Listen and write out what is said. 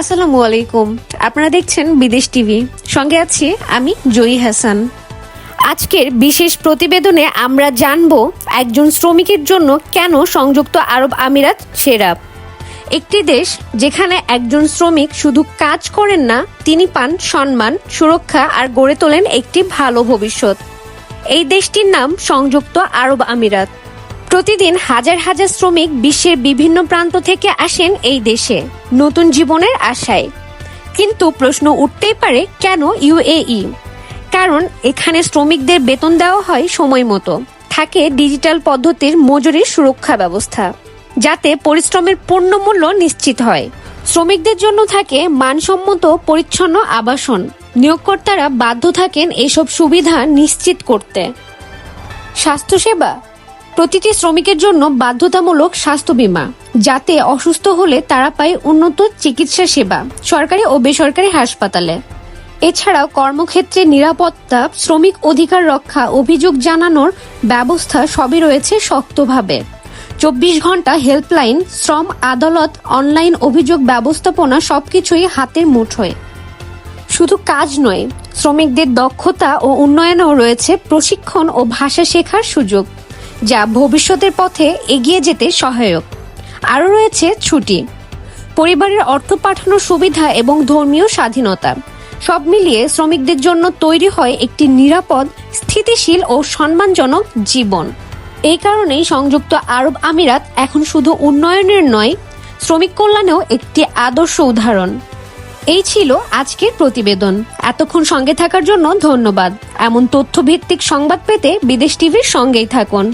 আসসালামু আলাইকুম। আপনারা দেখছেন বিদেশ টিভি। সঙ্গে আছি আমি জয়ী হাসান। আজকের বিশেষ প্রতিবেদনে আমরা জানব একজন শ্রমিকের জন্য কেন সংযুক্ত আরব আমিরাত সেরা। একটি দেশ যেখানে একজন শ্রমিক শুধু কাজ করেন না, তিনি পান সম্মান, সুরক্ষা আর গড়ে তোলেন একটি ভালো ভবিষ্যৎ। এই দেশটির নাম সংযুক্ত আরব আমিরাত। প্রতিদিন হাজার হাজার শ্রমিক বিশ্বের বিভিন্ন প্রান্ত থেকে আসেন এই দেশে। নতুন জীবনের আশায়। কিন্তু প্রশ্ন উঠতেই পারে, কেন ইউএই কারণ এখানে শ্রমিকদের বেতন দেওয়া হয় সময় মতো। থাকে ডিজিটাল পদ্ধতির মজুরির সুরক্ষা ব্যবস্থা, যাতে পরিশ্রমের পূর্ণ মূল্য নিশ্চিত হয়। শ্রমিকদের জন্য থাকে মানসম্মত, পরিচ্ছন্ন আবাসন। নিয়োগকর্তারা বাধ্য থাকেন এসব সুবিধা নিশ্চিত করতে। স্বাস্থ্যসেবা প্রতিটি শ্রমিকের জন্য বাধ্যতামূলক স্বাস্থ্য বীমা, যাতে অসুস্থ হলে তারা পায় উন্নত চিকিৎসা সেবা, সরকারি ও বেসরকারি হাসপাতালে। এছাড়াও কর্মক্ষেত্রে নিরাপত্তা, শ্রমিক অধিকার রক্ষা অভিযোগ জানানোর ব্যবস্থা সবই রয়েছে শক্তভাবে। চব্বিশ ঘণ্টা হেল্পলাইন, শ্রম আদালত, অনলাইন অভিযোগ ব্যবস্থাপনা সবকিছুই হাতের মুঠোয় শুধু কাজ নয়, শ্রমিকদের দক্ষতা ও উন্নয়নেও রয়েছে প্রশিক্ষণ ও ভাষা শেখার সুযোগ। যা ভবিষ্যতের পথে এগিয়ে যেতে সহায়ক। আরও রয়েছে ছুটি। পরিবারের অর্থ পাঠানোর সুবিধা এবং ধর্মীয় স্বাধীনতা। সব মিলিয়ে শ্রমিকদের জন্য তৈরি হয় একটি নিরাপদ, স্থিতিশীল ও সম্মানজনক জীবন। এই কারণেই সংযুক্ত আরব আমিরাত এখন শুধু উন্নয়নের নয়, শ্রমিক কল্যাণেও একটি আদর্শ উদাহরণ। এই ছিল আজকের প্রতিবেদন। এতক্ষণ সঙ্গে থাকার জন্য ধন্যবাদ। এমন তথ্যভিত্তিক সংবাদ পেতে বিদেশ টিভির সঙ্গেই থাকুন।